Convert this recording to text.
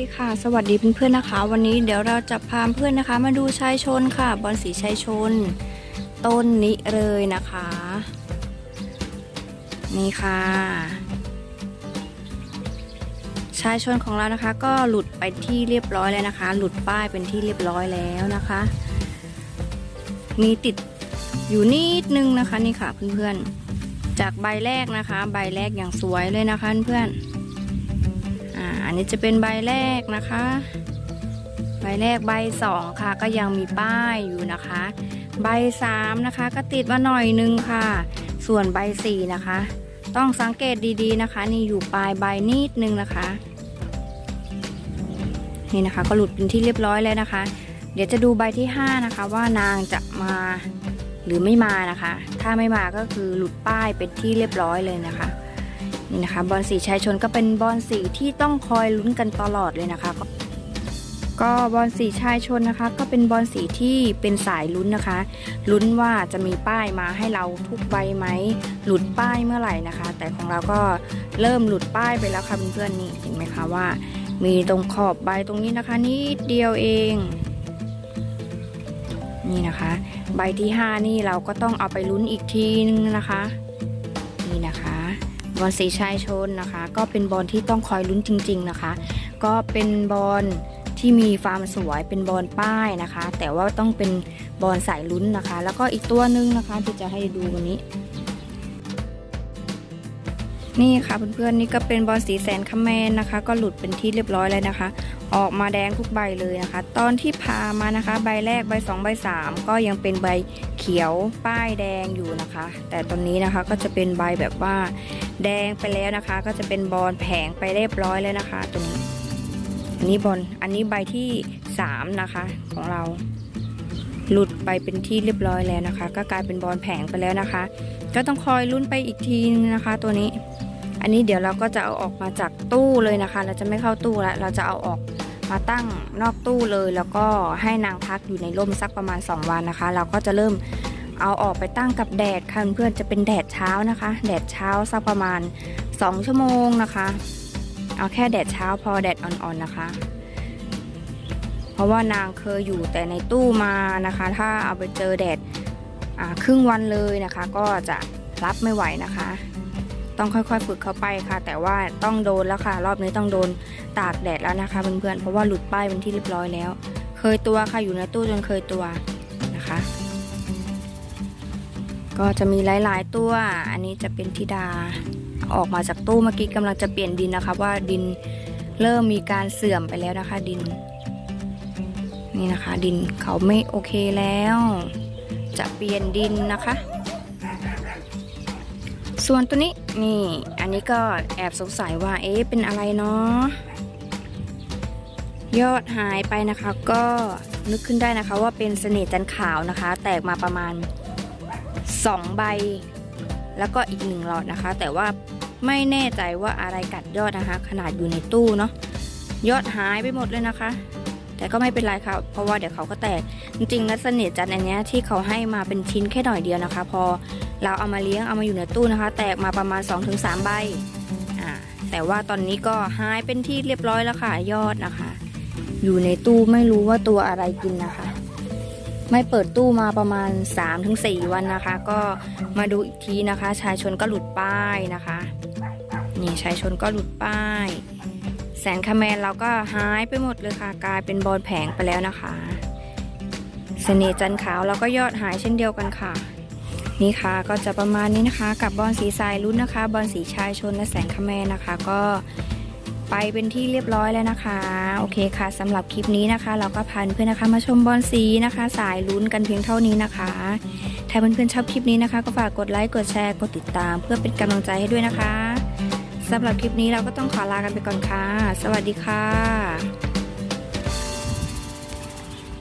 ดีค่ะ สวัสดีเพื่อนๆนะคะ วันนี้เดี๋ยวเราจะพาเพื่อนนะคะ มาดูชายชนค่ะ บอลสีชายชน ต้นนี้เลยนะคะ นี่ค่ะ ชายชนของเรานะคะ ก็หลุดไปที่เรียบร้อยแล้วนะคะ หลุดป้ายเป็นที่เรียบร้อยแล้วนะคะ มีติดอยู่นิดนึงนะคะนี่ค่ะเพื่อนๆจากใบแรกนะคะ ใบแรกอย่างสวยเลยนะคะเพื่อนๆ นี้จะเป็นใบแรกนะคะ ใบแรกใบสองค่ะก็ยังมีป้ายอยู่นะคะ ใบสามนะคะก็ติดมาหน่อยนึงค่ะ ส่วนใบสี่นะคะ ต้องสังเกตดีๆนะคะ นี่อยู่ปลายใบนิดนึงนะคะ นี่นะคะก็หลุดเป็นที่เรียบร้อยแล้วนะคะ เดี๋ยวจะดูใบที่ห้านะคะว่านางจะมาหรือไม่มานะคะ ถ้าไม่มาก็คือหลุดป้ายเป็นที่เรียบร้อยเลยนะคะ นี่นะคะบอลสีชายชนก็เป็นบอลสีที่ต้องคอยลุ้นกันตลอดเลยนะคะ ก็บอลสีชายชนนะคะ ก็เป็นบอลสีที่เป็นสายลุ้นนะคะ ลุ้นว่าจะมีป้ายมาให้เราทุกใบไหมหลุดป้ายเมื่อไหร่นะคะ แต่ของเราก็เริ่มหลุดป้ายไปแล้วค่ะเพื่อนๆนี่เห็นไหมคะว่า มีตรงขอบใบตรงนี้นะคะนิดเดียวเองนี่นะคะ ใบที่ 5 นี่เราก็ต้องเอาไปลุ้นอีกทีนึงนะคะ นี่นะคะ บอลสีชายชนนะคะ ก็เป็นบอลที่ต้องคอยลุ้นจริง ๆนะคะ ก็เป็นบอลที่มีความสวยเป็นบอลป้ายนะคะ แต่ว่าต้องเป็นบอลสายลุ้นนะคะ แล้วก็อีกตัวหนึงนะคะที่จะให้ดูวันนี้ นี่ค่ะเพื่อนๆนี่ก็เป็นบอลสีแสนคาแมนนะคะ ก็หลุดเป็นที่เรียบร้อยแล้วนะคะ ออกมาแดงทุกใบเลยนะคะ ตอนที่พามานะคะ ใบแรกใบสองใบสามก็ยังเป็นใบเขียวป้ายแดงอยู่นะคะ แต่ตอนนี้นะคะก็จะเป็นใบแบบว่าแดงไปแล้วนะคะ ก็จะเป็นบอลแผงไปเรียบร้อยแล้วนะคะ ตรงนี้อันนี้บอลอันนี้ใบที่สามนะคะของเราหลุดไปเป็นที่เรียบร้อยแล้วนะคะ ก็กลายเป็นบอลแผงไปแล้วนะคะ ก็ต้องคอยลุ้นไปอีกทีนึงนะคะ ตัวนี้ อันนี้เดี๋ยวเราก็จะเอาออกมาจากตู้เลยนะคะ เราจะไม่เข้าตู้แล้วเราจะเอาออกมาตั้งนอกตู้เลย แล้วก็ให้นางพักอยู่ในร่มสักประมาณ 2 วันนะคะ เราก็จะเริ่มเอาออกไปตั้งกับแดดค่ะเพื่อนจะเป็นแดดเช้านะคะ แดดเช้าสักประมาณ 2 ชั่วโมงนะคะ เอาแค่แดดเช้าพอแดดอ่อนๆนะคะ เพราะว่านางเคยอยู่แต่ในตู้มานะคะ ถ้าเอาไปเจอแดดครึ่งวันเลยนะคะ ก็จะรับไม่ไหวนะคะ ต้องค่อยๆ ฝึกเข้าไปค่ะ แต่ว่าต้องโดนแล้วค่ะ รอบนี้ต้องโดนตากแดดแล้วนะคะเพื่อนๆเพราะว่าหลุดป้ายเป็นที่เรียบร้อยแล้ว เคยตัวค่ะอยู่ในตู้จนเคยตัวนะคะ ก็จะมีหลายๆ ตัว อันนี้จะเป็นธิดาออกมาจากตู้เมื่อกี้กำลังจะเปลี่ยนดินนะคะ ว่าดินเริ่มมีการเสื่อมไปแล้วนะคะ ดิน นี่นะคะ ดินเขาไม่โอเคแล้ว จะเปลี่ยนดินนะคะ ส่วนตัวนี้นี่ อันนี้ก็แอบสงสัยว่าเอ๊ะเป็นอะไรเนาะยอดหายไปนะคะก็นึกขึ้นได้นะคะว่าเป็นเสน่ห์จันขาวนะคะ แตกมาประมาณ 2 ใบ แล้วก็อีกหนึ่งหลอดนะคะ แต่ว่าไม่แน่ใจว่าอะไรกัดยอดนะคะ ขนาดอยู่ในตู้เนาะยอดหายไปหมดเลยนะคะ แต่ก็ไม่เป็นไรค่ะเพราะว่าเดี๋ยวเขาก็แตก จริงๆแล้วเสน่ห์จันทร์อันนี้ที่เขาให้มาเป็นชิ้นแค่หน่อยเดียวนะคะ พอเราเอามาเลี้ยงเอามาอยู่ในตู้นะคะ แตกมาประมาณ 2-3 ใบอ่าแต่ว่าตอนนี้ก็หายเป็นที่เรียบร้อยแล้วค่ะยอดนะคะ อยู่ในตู้ไม่รู้ว่าตัวอะไรกินนะคะ ไม่เปิดตู้มาประมาณ 3-4 วันนะคะ ก็มาดูอีกทีนะคะ ชายชนก็หลุดป้ายนะคะ นี่ชายชนก็หลุดป้าย แสนคาแมนเราก็หายไปหมดเลยค่ะ กลายเป็นบอลแผงไปแล้วนะคะเสน่จันขาวเราก็ยอดหายเช่นเดียวกันค่ะ นี่ค่ะก็จะประมาณนี้นะคะ กับบอลสีทรายรุ่นนะคะ บอลสีชายชนและแสงคาแมนนะคะ ก็ไปเป็นที่เรียบร้อยแล้วนะคะ โอเคค่ะสำหรับคลิปนี้นะคะ เราก็พาเพื่อนนะคะมาชมบอลสีนะคะ สายลุ้นกันเพียงเท่านี้นะคะถ้าเพื่อนๆชอบคลิปนี้นะคะ ก็ฝากกดไลค์กดแชร์กดติดตาม เพื่อเป็นกำลังใจให้ด้วยนะคะ สำหรับคลิปนี้เราก็ต้องขอลากันไปก่อนค่ะ สวัสดีค่ะ